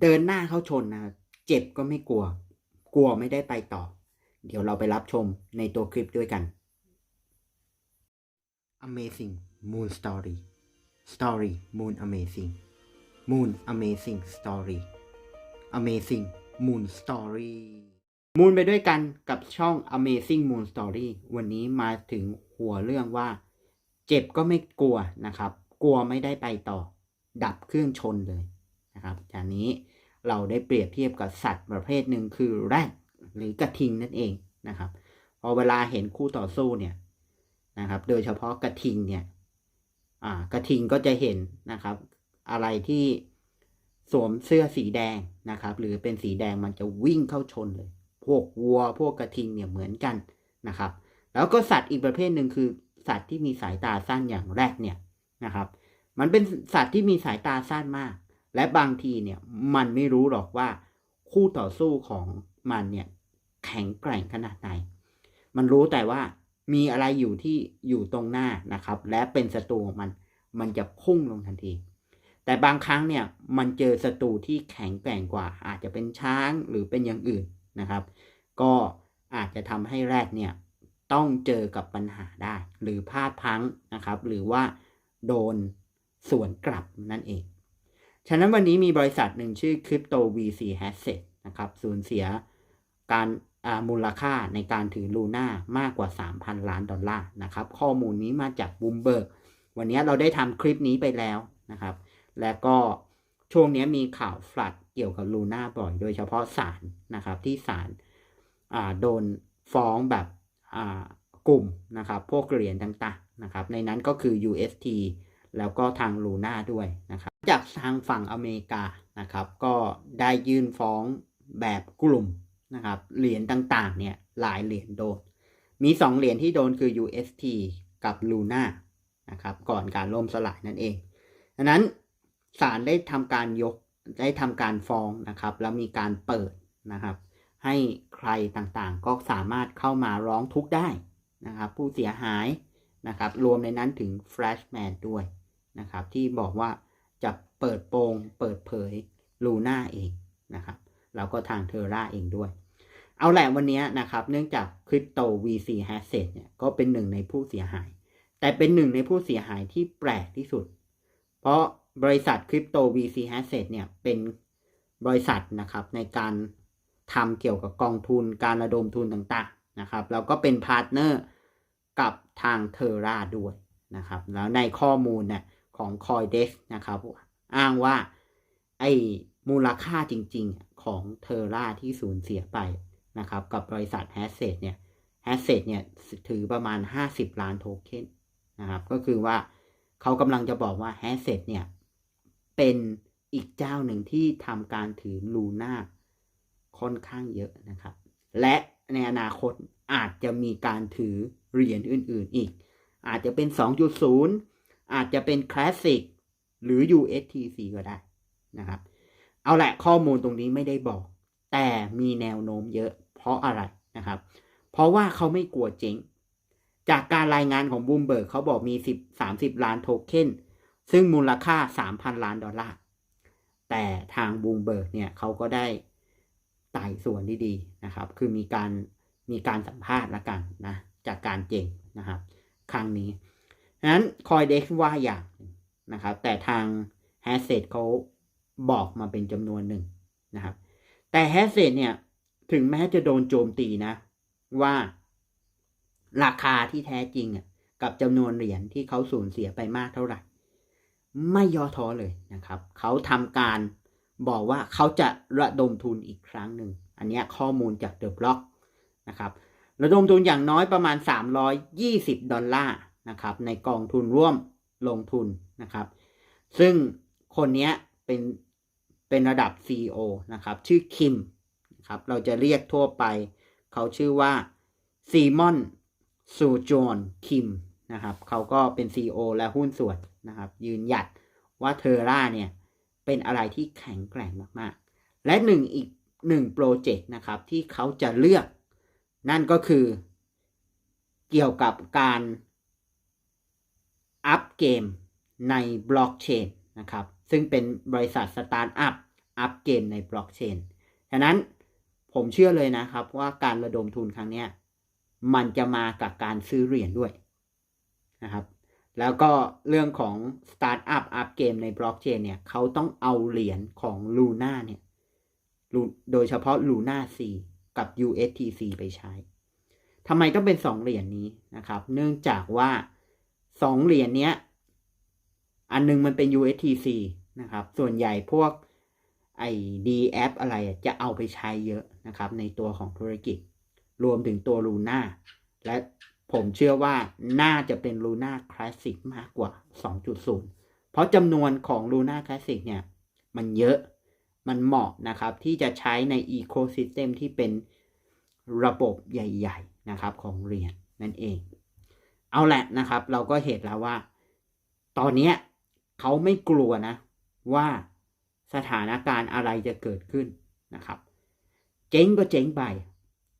เดินหน้าเข้าชนนะเจ็บก็ไม่กลัว กลัวไม่ได้ไปต่อ เดี๋ยวเราไปรับชมในตัวคลิปด้วยกัน Amazing Moon Story Story Moon Amazing Moon Amazing Story Amazing Moon Story มูนไปด้วยกันกับช่อง Amazing Moon Story วันนี้มาถึงหัวเรื่องว่า เจ็บก็ไม่กลัวนะครับ กลัวไม่ได้ไปต่อ ดับเครื่องชนเลย นะครับจากนี้เราได้เปรียบเทียบกับสัตว์ประเภทหนึ่งคือแรดหรือกระทิงนั่นเองนะครับ พอเวลาเห็นคู่ต่อสู้เนี่ยนะครับ โดยเฉพาะกระทิงเนี่ยกระทิงก็จะเห็นนะครับ อะไรที่สวมเสื้อสีแดงนะครับ หรือเป็นสีแดงมันจะวิ่งเข้าชนเลย พวกวัวพวกกระทิงเนี่ยเหมือนกันนะครับ แล้วก็สัตว์อีกประเภทหนึ่งคือ สัตว์ที่มีสายตาสั้นอย่างแรดเนี่ยนะครับ มันเป็นสัตว์ที่มีสายตาสั้นมาก และบางทีเนี่ยมันไม่รู้หรอกว่าคู่ต่อสู้ของมันเนี่ยแข็งแกร่งขนาดไหน มันรู้แต่ว่ามีอะไรอยู่ที่อยู่ตรงหน้านะครับ และเป็นศัตรูของมัน มันจะพุ่งลงทันที แต่บางครั้งเนี่ยมันเจอศัตรูที่แข็งแกร่งกว่า อาจจะเป็นช้างหรือเป็นอย่างอื่นนะครับ ก็อาจจะทำให้แรดเนี่ยต้องเจอกับปัญหาได้ หรือพลาดพังนะครับ หรือว่าโดนสวนกลับนั่นเอง ฉะนั้นวันนี้มีบริษัทหนึ่งชื่อ Crypto VC Asset นะครับสูญเสียการมูลค่าในการถือลูน่ามากกว่า 3,000 ล้านดอลลาร์นะครับข้อมูลนี้มาจากบูมเบิร์กวันนี้เราได้ทำคลิปนี้ไปแล้วนะครับ และก็ช่วงนี้มีข่าวฟลัดเกี่ยวกับลูน่าบ่อย โดยเฉพาะศาลนะครับที่ศาลโดนฟ้องแบบกลุ่มนะครับพวกเหรียญต่างๆนะครับในนั้นก็คือ UST แล้วก็ทางลูน่าด้วยนะครับ จากทางฝั่งอเมริกานะครับ ก็ได้ยื่นฟ้องแบบกลุ่มนะครับเหรียญต่างๆเนี่ยหลายเหรียญโดน มี 2 เหรียญที่โดนคือ UST กับลูน่านะครับก่อนการล่มสลายนั่นเองดังนั้นศาลได้ทำการยกได้ทำการฟ้องนะครับแล้วมีการเปิดนะครับให้ใครต่างๆก็สามารถเข้ามาร้องทุกข์ได้นะครับผู้เสียหายนะครับรวมในนั้นถึง Flashman ด้วยนะครับที่บอกว่า จะเปิดโปงเปิดเผยลูน่าเองนะครับแล้วก็ทางเทอร่าเองด้วย เอาแหละวันนี้นะครับ เนื่องจากคริปโต VC Asset เนี่ยก็เป็นหนึ่งในผู้เสียหาย แต่เป็นหนึ่งในผู้เสียหายที่แปลกที่สุด เพราะบริษัทคริปโต VC Asset เนี่ยเป็นบริษัทนะครับในการทำเกี่ยวกับกองทุนการระดมทุนต่างๆนะครับแล้วก็เป็นพาร์ทเนอร์กับทางเทอร่าด้วยนะครับแล้วในข้อมูลเนี่ย ของ Coindex นะครับอ้างว่าไอ้มูลค่าจริง ๆ ของเทอร่าที่สูญเสียไปนะครับ กับบริษัท h a s เซเนี่ย h a s เซเนี่ยถือประมาณ 50 ล้านโทเค็นนะครับ ก็คือว่าเขากำลังจะบอกว่า h a s เซเนี่ย เป็นอีกเจ้าหนึ่งที่ทำการถือลูน่าค่อนข้างเยอะนะครับ และในอนาคตอาจจะมีการถือเหรียญอื่น ๆ อีก อาจจะเป็น 2.0 อาจจะเป็นคลาสสิกหรือ USTC ก็ได้นะครับ เอาแหละข้อมูลตรงนี้ไม่ได้บอก แต่มีแนวโน้มเยอะ เพราะอะไรนะครับ เพราะว่าเขาไม่กลัวเจ๊งจากการรายงานของบูมเบิร์กเขาบอกมี 10 30 ล้านโทเค็นซึ่งมูลค่า 3,000 ล้านดอลลาร์แต่ทางบูมเบิร์กเนี่ยเขาก็ได้ไต่ส่วนที่ดีนะครับ คือมีการมีการสัมภาษณ์ละกันนะจากการเจงนะครับ ครั้งนี้ นั้นคอยเด็กว่าอย่างนะครับ แต่ทางแฮสเซตเขาบอกมาเป็นจำนวนหนึ่งนะครับ แต่แฮสเซตเนี่ยถึงแม้จะโดนโจมตีนะ ว่าราคาที่แท้จริงกับจำนวนเหรียญที่เขาสูญเสียไปมากเท่าไหร่ ไม่ย่อท้อเลยนะครับ เขาทำการบอกว่าเขาจะระดมทุนอีกครั้งหนึ่ง อันนี้ข้อมูลจากเดอะบล็อกนะครับ ระดมทุนอย่างน้อยประมาณ 320 ดอลลาร์ นะครับในกองทุนร่วมลงทุนนะครับ ซึ่งคนนี้เป็นเป็นระดับ CEO นะครับชื่อคิมนะครับเราจะเรียกทั่วไป เขาชื่อว่าซีมอนซูจอนคิมนะครับเขาก็เป็น CEO และหุ้นส่วนนะครับ ยืนหยัดว่าเทอร่าเนี่ย เป็นอะไรที่แข็งแกร่งมากๆ และหนึ่งอีกหนึ่งโปรเจกต์นะครับ ที่เขาจะเลือก นั่นก็คือเกี่ยวกับการ อัพเกมในบล็อกเชนนะครับซึ่งเป็นบริษัทสตาร์ทอัพอัพเกมในบล็อกเชนฉะนั้นผมเชื่อเลยนะครับว่าการระดมทุนครั้งนี้มันจะมากับการซื้อเหรียญด้วยนะครับแล้วก็เรื่องของสตาร์ทอัพอัพเกมในบล็อกเชนเนี่ยเขาต้องเอาเหรียญของ Luna เนี่ยโดยเฉพาะ Luna C กับ USTC ไปใช้ทำไมต้องเป็นสองเหรียญนี้นะครับ เนื่องจากว่า สองเหรียญเนี้ย อันหนึงมันเป็น USTC นะครับ ส่วนใหญ่พวกไอ้ DF อะไรจะเอาไปใช้เยอะนะครับ ในตัวของธุรกิจ รวมถึงตัว Luna และผมเชื่อว่าน่าจะเป็น Luna Classic มากกว่า 2.0 เพราะจำนวนของ Luna Classic เนี่ย มันเยอะมันเหมาะนะครับ ที่จะใช้ใน Ecosystem ที่เป็นระบบใหญ่ ๆ นะครับของเหรียญนั่นเอง เอาแหละนะครับ เราก็เห็นแล้วว่า ตอนนี้เขาไม่กลัวนะ ว่าสถานการณ์อะไรจะเกิดขึ้นนะครับ เจ๊งก็เจ๊งไป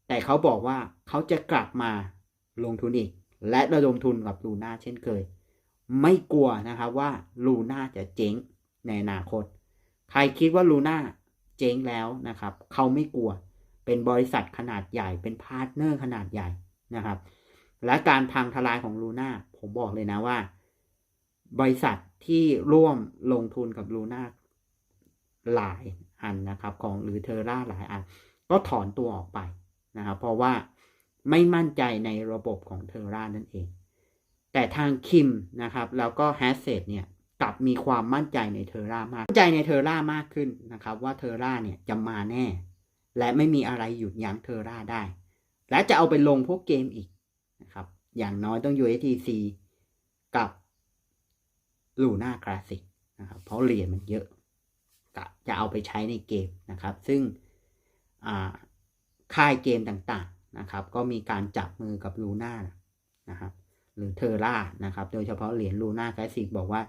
แต่เขาบอกว่าเขาจะกลับมาลงทุนอีก และระดมทุนกับลูน่าเช่นเคย ไม่กลัวนะครับว่าลูน่าจะเจ๊งในอนาคต ใครคิดว่าลูน่าเจ๊งแล้วนะครับ เขาไม่กลัว เป็นบริษัทขนาดใหญ่ เป็นพาร์ทเนอร์ขนาดใหญ่นะครับ และการพังทลายของลูน่าผมบอกเลยนะว่า บริษัทที่ร่วมลงทุนกับลูน่าหลายอันนะครับ ของหรือเทอร่าหลายอัน ก็ถอนตัวออกไปนะครับเพราะว่าไม่มั่นใจในระบบของเทอร่านั่นเอง แต่ทางคิมนะครับ แล้วก็แฮสเซตเนี่ยกลับมีความมั่นใจในเทอร่ามากมั่นใจในเทอร่ามากขึ้นนะครับ ว่าเทอร่าเนี่ยจะมาแน่ และไม่มีอะไรหยุดยั้งเทอร่าได้ และจะเอาไปลงพวกเกมอีก อย่างน้อยต้อง USDC กับ Luna Classic นะครับ เพราะเหรียญมันเยอะะจะเอาไปใช้ในเกมนะครับ ซึ่งค่ายเกมต่างๆนะครับ ก็มีการจับมือกับ Luna นะครับ หรือเทอร่านะครับ โดยเฉพาะเหรียญ Luna Classic บอกว่า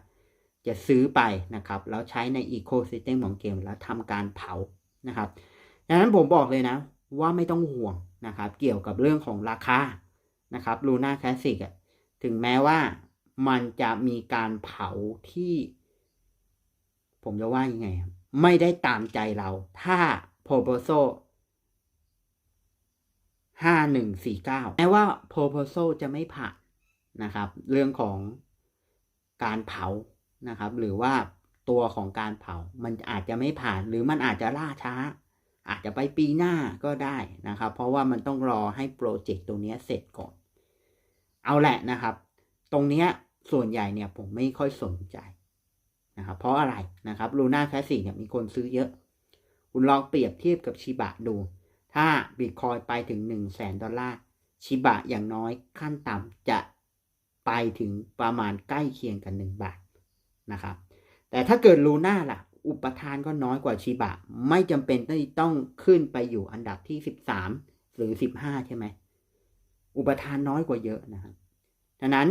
จะซื้อไปนะครับ แล้วใช้ใน Ecosystem ของเกมแล้วทำการเผานะครับดังนั้นผมบอกเลยนะว่าไม่ต้องห่วงนะครับ เกี่ยวกับเรื่องของราคา นะครับ Luna Classic อะถึงแม้ว่ามันจะมีการเผาที่ ผมจะว่ายังไง ไม่ได้ตามใจเรา ถ้า proposal ห้าหนึ่งสี่เก้าแม้ว่า proposal จะไม่ผ่านนะครับ เรื่องของการเผานะครับ หรือว่าตัวของการเผา มันอาจจะไม่ผ่าน หรือมันอาจจะล่าช้า อาจจะไปปีหน้าก็ได้นะครับ เพราะว่ามันต้องรอให้โปรเจกต์ตรงเนี้เสร็จก่อน เอาแหละนะครับ ตรงเนี้ยส่วนใหญ่เนี่ยผมไม่ค่อยสนใจนะครับเพราะอะไรนะครับลูน่าแคสซี่เนี่ยมีคนซื้อเยอะ คุณลองเปรียบเทียบกับชิบะดู ถ้าบิตคอยไปถึง 1 0 0 0 0แสนดอลลาร์ชิบะอย่างน้อยขั้นต่ำจะไปถึงประมาณใกล้เคียงกัน 1 บาทนะครับ แต่ถ้าเกิดลูน่าล่ะ อุปทานก็น้อยกว่าชิบะ ไม่จำเป็นต้องขึ้นไปอยู่อันดับที่ 13 หรือ 15 ใช่ไหม อุปทานน้อยกว่าเยอะนะครับฉะนั้น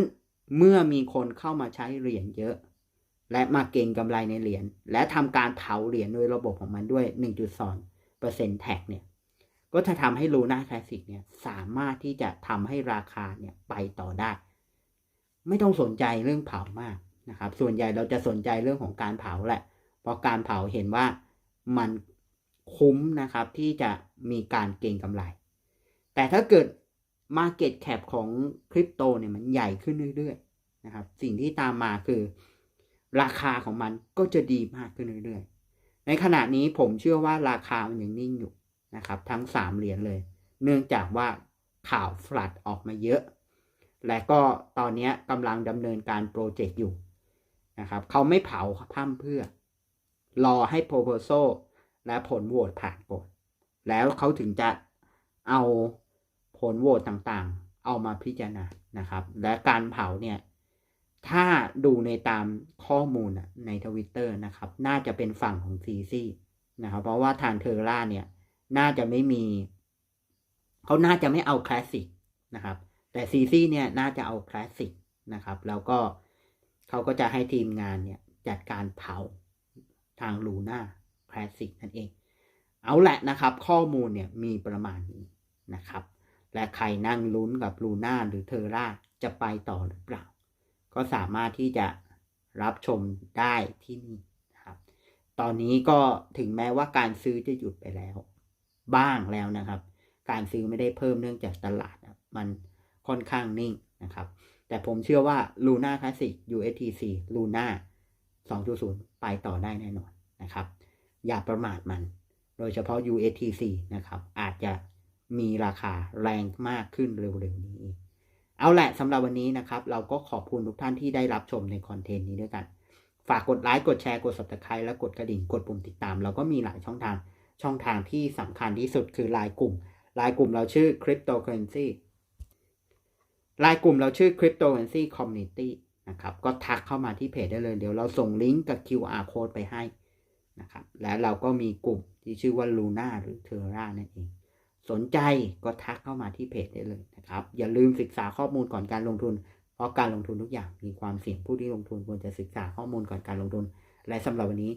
เมื่อมีคนเข้ามาใช้เหรียญเยอะ และมาเก็งกำไรในเหรียญและทำการเผาเหรียญโดยระบบของมันด้วย 1.2%แท็กเนี่ยก็จะทำให้ลูน่าคลาสสิกเนี่ยสามารถที่จะทำให้ราคาเนี่ยไปต่อได้ ไม่ต้องสนใจเรื่องเผามากนะครับ ส่วนใหญ่เราจะสนใจเรื่องของการเผาแหละ เพราะการเผาเห็นว่ามันคุ้มนะครับที่จะมีการเก็งกำไร แต่ถ้าเกิด Market Cap ของคริปโตเนี่ยมันใหญ่ขึ้นเรื่อยๆนะครับ สิ่งที่ตามมาคือ ราคาของมันก็จะดีมากขึ้นเรื่อยๆ ในขณะนี้ผมเชื่อว่าราคามันยังนิ่งอยู่นะครับ ทั้ง 3 เหรียญเลย เนื่องจากว่าข่าวฟลัดออกมาเยอะ และก็ตอนนี้กำลังดำเนินการโปรเจกต์อยู่นะครับ เขาไม่เผาพร่ำเพื่อ รอให้ proposal และผลโหวตผ่านก่อนแล้วเขาถึงจะเอา ลโหวตต่างๆ เอามาพิจารณานะครับ และการเผาเนี่ย ถ้าดูในตามข้อมูลในทวิตเตอร์นะครับ น่าจะเป็นฝั่งของซีซีนะครับ เพราะว่าทางเทอร่าเนี่ย น่าจะไม่มี เขาน่าจะไม่เอาคลาสสิกนะครับ แต่ซีซีเนี่ยน่าจะเอาคลาสสิกนะครับ แล้วก็เขาก็จะให้ทีมงานเนี่ยจัดการเผาทางลูน่าคลาสสิกนั่นเอง เอาแหละนะครับ ข้อมูลเนี่ยมีประมาณนี้นะครับ และใครนั่งลุ้นกับลูน่าหรือเทอร่าจะไปต่อหรือเปล่า ก็สามารถที่จะรับชมได้ที่นี่นะครับ ตอนนี้ก็ถึงแม้ว่าการซื้อจะหยุดไปแล้ว บ้างแล้วนะครับ การซื้อไม่ได้เพิ่มเนื่องจากตลาด มันค่อนข้างนิ่งนะครับ แต่ผมเชื่อว่า Luna Classic USTC Luna 2.0 ไปต่อได้แน่นอนนะครับ อย่าประมาทมัน โดยเฉพาะ USTC นะครับ อาจจะ มีราคาแรงมากขึ้นเร็วๆนี้ เอาแหละสำหรับวันนี้นะครับ เราก็ขอบคุณทุกท่านที่ได้รับชมในคอนเทนต์นี้ด้วยกัน ฝากกดไลค์กดแชร์กด subscribe และกดกระดิ่งกดปุ่มติดตาม เราก็มีหลายช่องทางช่องทางที่สำคัญที่สุดคือไลน์กลุ่มไลน์กลุ่มเราชื่อ cryptocurrency ไลน์กลุ่มเราชื่อ cryptocurrency community นะครับก็ทักเข้ามาที่เพจได้เลย เดี๋ยวเราส่งลิงก์กับ QR code ไปให้นะครับและเราก็มีกลุ่มที่ชื่อว่า Luna หรือ Terra นั่นเอง สนใจก็ทักเข้ามาที่เพจได้เลยนะครับ อย่าลืมศึกษาข้อมูลก่อนการลงทุน เพราะการลงทุนทุกอย่างมีความเสี่ยงผู้ที่ลงทุนควรจะศึกษาข้อมูลก่อนการลงทุน และสำหรับวันนี้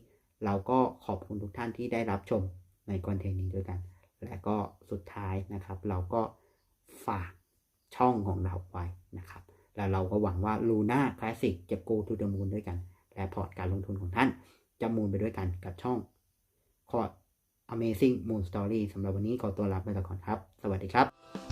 เราก็ขอบคุณทุกท่านที่ได้รับชมในคอนเทนต์นี้ด้วยกัน และก็สุดท้ายนะครับ เราก็ฝากช่องของเราไว้นะครับ และเราก็หวังว่า Luna Classic จะ go to the moon ด้วยกัน และพอร์ตการลงทุนของท่านจะมูนไปด้วยกันกับช่องคอร์ Amazing Moon Story สำหรับวันนี้ขอตัวลาไปก่อนครับ สวัสดีครับ